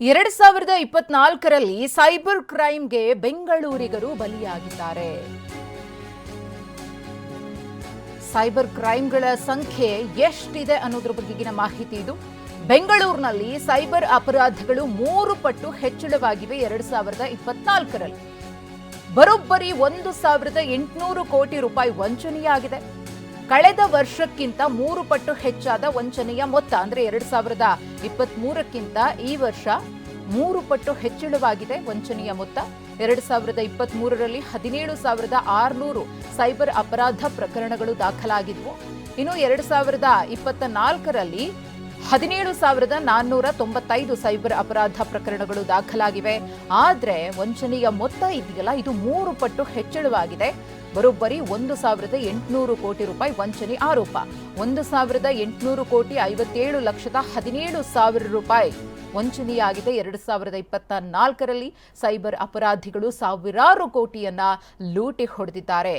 ಎರಡ್ ಸಾವಿರದ ಇಪ್ಪತ್ನಾಲ್ಕರಲ್ಲಿ ಸೈಬರ್ ಕ್ರೈಮ್ಗೆ ಬೆಂಗಳೂರಿಗರು ಬಲಿಯಾಗಿದ್ದಾರೆ. ಸೈಬರ್ ಕ್ರೈಮ್ಗಳ ಸಂಖ್ಯೆ ಎಷ್ಟಿದೆ ಅನ್ನೋದ್ರ ಬಗೆಗಿನ ಮಾಹಿತಿ ಇದು. ಬೆಂಗಳೂರಿನಲ್ಲಿ ಸೈಬರ್ ಅಪರಾಧಗಳು ಮೂರು ಪಟ್ಟು ಹೆಚ್ಚಳವಾಗಿವೆ ಎರಡ್ ಸಾವಿರದ ಇಪ್ಪತ್ನಾಲ್ಕರಲ್ಲಿ. ಬರೋಬ್ಬರಿ ಒಂದು ಸಾವಿರದ ಎಂಟುನೂರು ಕೋಟಿ ರೂಪಾಯಿ ವಂಚನೆಯಾಗಿದೆ. ಕಳೆದ ವರ್ಷಕ್ಕಿಂತ ಮೂರು ಪಟ್ಟು ಹೆಚ್ಚಾದ ವಂಚನೆಯ ಮೊತ್ತ ಅಂದ್ರೆ ಎರಡ್ ಸಾವಿರದ ಇಪ್ಪತ್ತ್ ಮೂರಕ್ಕಿಂತ ಈ ವರ್ಷ ಮೂರು ಪಟ್ಟು ಹೆಚ್ಚಳವಾಗಿದೆ ವಂಚನೆಯ ಮೊತ್ತ. ಎರಡ್ ಸಾವಿರದ ಇಪ್ಪತ್ತ್ ಮೂರರಲ್ಲಿ ಹದಿನೇಳು ಸಾವಿರದ ಆರುನೂರು ಸೈಬರ್ ಅಪರಾಧ ಪ್ರಕರಣಗಳು ದಾಖಲಾಗಿದ್ವು. ಇನ್ನು ಎರಡ್ ಸಾವಿರದ ಇಪ್ಪತ್ತ ನಾಲ್ಕರಲ್ಲಿ ಹದಿನೇಳು ಸಾವಿರದ ನಾನ್ನೂರ ತೊಂಬತ್ತೈದು ಸೈಬರ್ ಅಪರಾಧ ಪ್ರಕರಣಗಳು ದಾಖಲಾಗಿವೆ. ಆದ್ರೆ ವಂಚನೆಯ ಮೊತ್ತ ಇದೆಯಲ್ಲ, ಇದು ಮೂರು ಪಟ್ಟು ಹೆಚ್ಚಳವಾಗಿದೆ. ಬರೋಬ್ಬರಿ ಒಂದು ಸಾವಿರದ ಎಂಟುನೂರು ಕೋಟಿ ರೂಪಾಯಿ ವಂಚನೆ ಆರೋಪ. ಒಂದು ಸಾವಿರದ ಎಂಟುನೂರು ಕೋಟಿ ಐವತ್ತೇಳು ಲಕ್ಷದ ಹದಿನೇಳು ಸಾವಿರ ರೂಪಾಯಿ ವಂಚನೆಯಾಗಿದೆ. ಎರಡು ಸಾವಿರದ ಇಪ್ಪತ್ತ ನಾಲ್ಕರಲ್ಲಿ ಸೈಬರ್ ಅಪರಾಧಿಗಳು ಸಾವಿರಾರು ಕೋಟಿಯನ್ನ ಲೂಟಿ ಹೊಡೆದಿದ್ದಾರೆ.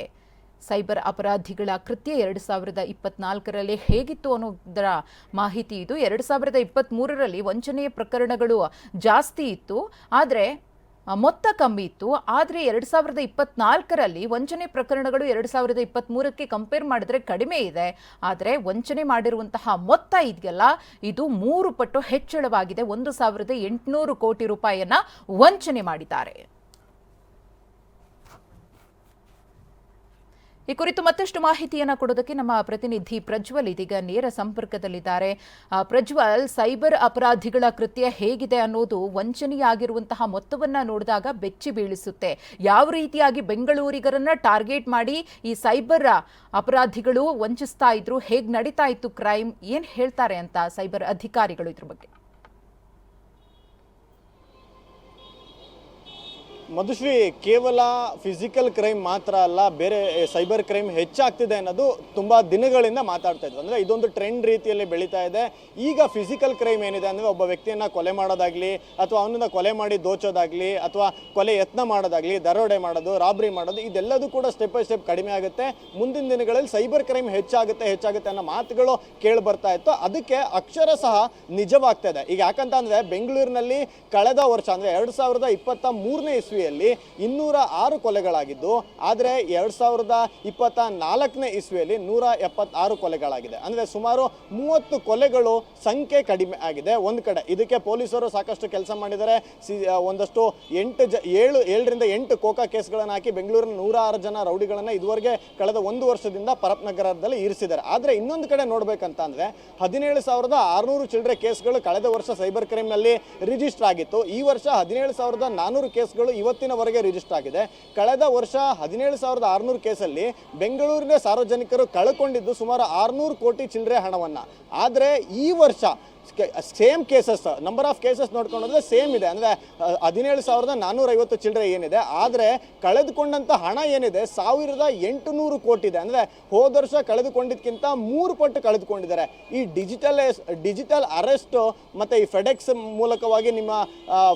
ಸೈಬರ್ ಅಪರಾಧಿಗಳ ಕೃತ್ಯ ಎರಡು ಸಾವಿರದ ಇಪ್ಪತ್ನಾಲ್ಕರಲ್ಲಿ ಹೇಗಿತ್ತು ಅನ್ನೋದರ ಮಾಹಿತಿ ಇದು. ಎರಡು ಸಾವಿರದ ಇಪ್ಪತ್ತ್ಮೂರರಲ್ಲಿ ವಂಚನೆಯ ಪ್ರಕರಣಗಳು ಜಾಸ್ತಿ ಇತ್ತು. ಆದರೆ ಮೊತ್ತ ಕಮ್ಮಿ ಇತ್ತು. ಆದರೆ ಎರಡು ಸಾವಿರದ ಇಪ್ಪತ್ನಾಲ್ಕರಲ್ಲಿ ವಂಚನೆ ಪ್ರಕರಣಗಳು ಎರಡು ಸಾವಿರದ ಇಪ್ಪತ್ತ್ಮೂರಕ್ಕೆ ಕಂಪೇರ್ ಮಾಡಿದ್ರೆ ಕಡಿಮೆ ಇದೆ. ಆದರೆ ವಂಚನೆ ಮಾಡಿರುವಂತಹ ಮೊತ್ತ ಇದೆಯಲ್ಲ, ಇದು ಮೂರು ಪಟ್ಟು ಹೆಚ್ಚಳವಾಗಿದೆ. ಒಂದು ಸಾವಿರದ ಎಂಟುನೂರು ಕೋಟಿ ರೂಪಾಯಿಯನ್ನು ವಂಚನೆ ಮಾಡಿದ್ದಾರೆ. ಈ ಕುರಿತು ಮತ್ತಷ್ಟು ಮಾಹಿತಿಯನ್ನು ಕೊಡೋದಕ್ಕೆ ನಮ್ಮ ಪ್ರತಿನಿಧಿ ಪ್ರಜ್ವಲ್ ಇದೀಗ ನೇರ ಸಂಪರ್ಕದಲ್ಲಿದ್ದಾರೆ. ಪ್ರಜ್ವಲ್, ಸೈಬರ್ ಅಪರಾಧಿಗಳ ಕೃತ್ಯ ಹೇಗಿದೆ ಅನ್ನೋದು ವಂಚನೆಯಾಗಿರುವಂತಹ ಮೊತ್ತವನ್ನು ನೋಡಿದಾಗ ಬೆಚ್ಚಿ ಬೀಳಿಸುತ್ತೆ. ಯಾವ ರೀತಿಯಾಗಿ ಬೆಂಗಳೂರಿಗರನ್ನ ಟಾರ್ಗೆಟ್ ಮಾಡಿ ಈ ಸೈಬರ್ ಅಪರಾಧಿಗಳು ವಂಚಿಸ್ತಾ ಇದ್ರು, ಹೇಗ್ ನಡೀತಾ ಇತ್ತು ಕ್ರೈಮ್, ಏನು ಹೇಳ್ತಾರೆ ಅಂತ ಸೈಬರ್ ಅಧಿಕಾರಿಗಳು ಇದ್ರ ಬಗ್ಗೆ. ಮಧುಶ್ರೀ, ಕೇವಲ ಫಿಸಿಕಲ್ ಕ್ರೈಮ್ ಮಾತ್ರ ಅಲ್ಲ, ಬೇರೆ ಸೈಬರ್ ಕ್ರೈಮ್ ಹೆಚ್ಚಾಗ್ತಿದೆ ಅನ್ನೋದು ತುಂಬ ದಿನಗಳಿಂದ ಮಾತಾಡ್ತಾ ಇದ್ವಿ. ಅಂದರೆ ಇದೊಂದು ಟ್ರೆಂಡ್ ರೀತಿಯಲ್ಲಿ ಬೆಳೀತಾ ಇದೆ. ಈಗ ಫಿಸಿಕಲ್ ಕ್ರೈಮ್ ಏನಿದೆ ಅಂದರೆ ಒಬ್ಬ ವ್ಯಕ್ತಿಯನ್ನು ಕೊಲೆ ಮಾಡೋದಾಗ್ಲಿ, ಅಥವಾ ಅವನನ್ನ ಕೊಲೆ ಮಾಡಿ ದೋಚೋದಾಗ್ಲಿ, ಅಥವಾ ಕೊಲೆ ಯತ್ನ ಮಾಡೋದಾಗ್ಲಿ, ದರೋಡೆ ಮಾಡೋದು ರಾಬ್ರಿ ಮಾಡೋದು, ಇದೆಲ್ಲದೂ ಕೂಡ ಸ್ಟೆಪ್ ಬೈ ಸ್ಟೆಪ್ ಕಡಿಮೆ ಆಗುತ್ತೆ. ಮುಂದಿನ ದಿನಗಳಲ್ಲಿ ಸೈಬರ್ ಕ್ರೈಮ್ ಹೆಚ್ಚಾಗುತ್ತೆ ಹೆಚ್ಚಾಗುತ್ತೆ ಅನ್ನೋ ಮಾತುಗಳು ಕೇಳಿ ಬರ್ತಾ ಇತ್ತು. ಅದಕ್ಕೆ ಅಕ್ಷರ ಸಹ ನಿಜವಾಗ್ತಾ ಇದೆ. ಈಗ ಯಾಕಂತ ಅಂದ್ರೆ ಬೆಂಗಳೂರಿನಲ್ಲಿ ಕಳೆದ ವರ್ಷ, ಅಂದ್ರೆ ಎರಡ್ ಸಾವಿರದ ಇಪ್ಪತ್ತ ಮೂರನೇ ಇಸ್ವಿಯಲ್ಲಿ ಇನ್ನೂರ ಆರು ಕೊಲೆಗಳಾಗಿದ್ದು, ಆದರೆ ಎರಡು ಸಾವಿರದ ಇಪ್ಪತ್ತ ನಾಲ್ಕನೇ ಇಸ್ವಿಯಲ್ಲಿ ನೂರ ಎಪ್ಪತ್ತಾರು ಕೊಲೆಗಳಾಗಿದೆ. ಅಂದ್ರೆ ಸುಮಾರು ಮೂವತ್ತು ಕೊಲೆಗಳು ಸಂಖ್ಯೆ ಕಡಿಮೆ ಆಗಿದೆ ಒಂದು ಕಡೆ. ಇದಕ್ಕೆ ಪೊಲೀಸರು ಸಾಕಷ್ಟು ಕೆಲಸ ಮಾಡಿದರೆ ಸಿ ಒಂದಷ್ಟು ಎಂಟು ಜ, ಏಳು, ಏಳರಿಂದ ಎಂಟು ಕೋಕಾ ಕೇಸ್ಗಳನ್ನು ಹಾಕಿ ಬೆಂಗಳೂರಿನ ನೂರ ಆರು ಜನ ರೌಡಿಗಳನ್ನು ಇದುವರೆಗೆ ಕಳೆದ ಒಂದು ವರ್ಷದಿಂದ ಪರಪ್ ನಗರದಲ್ಲಿ ಇರಿಸಿದ್ದಾರೆ ಆದರೆ ಇನ್ನೊಂದು ಕಡೆ ನೋಡಬೇಕಂತ ಅಂದರೆ ಹದಿನೇಳು ಸಾವಿರದ ಆರುನೂರು ಚಿಲ್ಲರೆ ಕೇಸ್ಗಳು ಕಳೆದ ವರ್ಷ ಸೈಬರ್ ಕ್ರೈಮ್ನಲ್ಲಿ ರಿಜಿಸ್ಟರ್ ಆಗಿತ್ತು. ಈ ವರ್ಷ ಹದಿನೇಳು ಸಾವಿರದ ನಾನ್ನೂರು ಕೇಸ್ಗಳು ಇವತ್ತಿನವರೆಗೆ ರಿಜಿಸ್ಟರ್ ಆಗಿದೆ. ಕಳೆದ ವರ್ಷ ಹದಿನೇಳು ಸಾವಿರದ ಆರುನೂರು ಕೇಸಲ್ಲಿ ಬೆಂಗಳೂರಿನ ಸಾರ್ವಜನಿಕರು ಕಳ್ಕೊಂಡಿದ್ದು ಸುಮಾರು ಆರುನೂರು ಕೋಟಿ ಚಿಲ್ಲರೆ ಹಣವನ್ನು. ಆದರೆ ಈ ವರ್ಷ same cases number of cases ನೋಡ್ಕೊಂಡ್ರೆ ಸೇಮ್ ಇದೆ. ಅಂದರೆ ಹದಿನೇಳು ಸಾವಿರದ ನಾನ್ನೂರ ಐವತ್ತು ಚಿಲ್ಲರೆ ಏನಿದೆ, ಆದರೆ ಕಳೆದುಕೊಂಡಂಥ ಹಣ ಏನಿದೆ, ಸಾವಿರದ ಎಂಟುನೂರು ಕೋಟಿ ಇದೆ. ಅಂದರೆ, ಹೋದ ವರ್ಷ ಕಳೆದುಕೊಂಡಿದ್ದಕ್ಕಿಂತ ಮೂರು ಪಟ್ಟು ಕಳೆದುಕೊಂಡಿದ್ದಾರೆ. ಈ ಡಿಜಿಟಲ್ ಡಿಜಿಟಲ್ ಅರೆಸ್ಟು ಮತ್ತು ಈ ಫೆಡೆಕ್ಸ್ ಮೂಲಕವಾಗಿ ನಿಮ್ಮ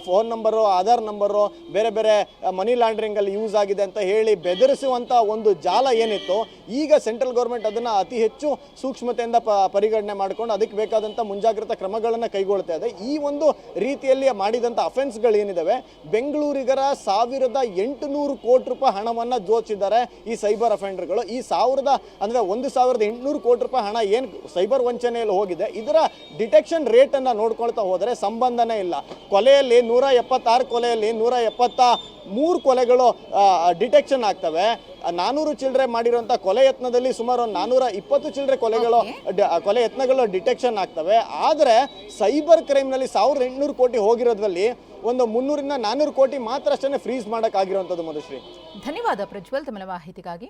ಫೋನ್ ನಂಬರು ಆಧಾರ್ ನಂಬರು ಬೇರೆ ಬೇರೆ ಮನಿ ಲಾಂಡ್ರಿಂಗಲ್ಲಿ ಯೂಸ್ ಆಗಿದೆ ಅಂತ ಹೇಳಿ ಬೆದರಿಸುವಂಥ ಒಂದು ಜಾಲ ಏನಿತ್ತು, ಈಗ ಸೆಂಟ್ರಲ್ ಗೌರ್ಮೆಂಟ್ ಅದನ್ನು ಅತಿ ಹೆಚ್ಚು ಸೂಕ್ಷ್ಮತೆಯಿಂದ ಪರಿಗಣನೆ ಮಾಡಿಕೊಂಡು ಅದಕ್ಕೆ ಬೇಕಾದಂಥ ಮುಂಜಾಗ್ರತಾ ಕ್ರಮಗಳನ್ನು ಕೈಗೊಳ್ತಾ ಇದೆ. ಈ ಒಂದು ರೀತಿಯಲ್ಲಿ ಮಾಡಿದಂಥ ಅಫೆನ್ಸ್ಗಳು ಏನಿದಾವೆ ಬೆಂಗಳೂರಿಗರ ಸಾವಿರದ ಎಂಟುನೂರು ಕೋಟಿ ರೂಪಾಯಿ ಹಣವನ್ನು ಜೋಚಿದ್ದಾರೆ ಈ ಸೈಬರ್ ಅಫೆಂಡರ್ಗಳು ಈ ಸಾವಿರದ, ಅಂದರೆ ಒಂದು ಸಾವಿರದ ಎಂಟುನೂರು ಕೋಟಿ ರೂಪಾಯಿ ಹಣ ಏನು ಸೈಬರ್ ವಂಚನೆಯಲ್ಲಿ ಹೋಗಿದೆ, ಇದರ ಡಿಟೆಕ್ಷನ್ ರೇಟನ್ನು ನೋಡ್ಕೊಳ್ತಾ ಹೋದರೆ ಸಂಬಂಧನೇ ಇಲ್ಲ. ಕೊಲೆಯಲ್ಲಿ ನೂರ ಎಪ್ಪತ್ತಾರು, ಕೊಲೆಯಲ್ಲಿ ನೂರ ಎಪ್ಪತ್ತ ಮೂರು ಕೊಲೆಗಳು ಡಿಟೆಕ್ಷನ್ ಆಗ್ತವೆ. ನಾನೂರು ಚಿಲ್ಡ್ರೆ ಮಾಡಿರುವಂಥ ಕೊಲೆ ಯತ್ನದಲ್ಲಿ ಸುಮಾರು ಒಂದು ನಾನೂರ ಇಪ್ಪತ್ತು ಚಿಲ್ಡ್ರೆ ಕೊಲೆಗಳು ಕೊಲೆ ಯತ್ನಗಳು ಡಿಟೆಕ್ಷನ್ ಆಗ್ತವೆ. ಆದರೆ ಸೈಬರ್ ಕ್ರೈಮ್ನಲ್ಲಿ ಸಾವಿರದ ಎಂಟುನೂರು ಕೋಟಿ ಹೋಗಿರೋದ್ರಲ್ಲಿ ಒಂದು ಮುನ್ನೂರಿಂದ ನಾನೂರು ಕೋಟಿ ಮಾತ್ರ ಅಷ್ಟೇ ಫ್ರೀಸ್ ಮಾಡೋಕ್ಕಾಗಿರುವಂಥದ್ದು ಮಧುಶ್ರೀ. ಧನ್ಯವಾದ ಪ್ರಜ್ವಲ್ ತಮ್ಮ ಮಾಹಿತಿಗಾಗಿ.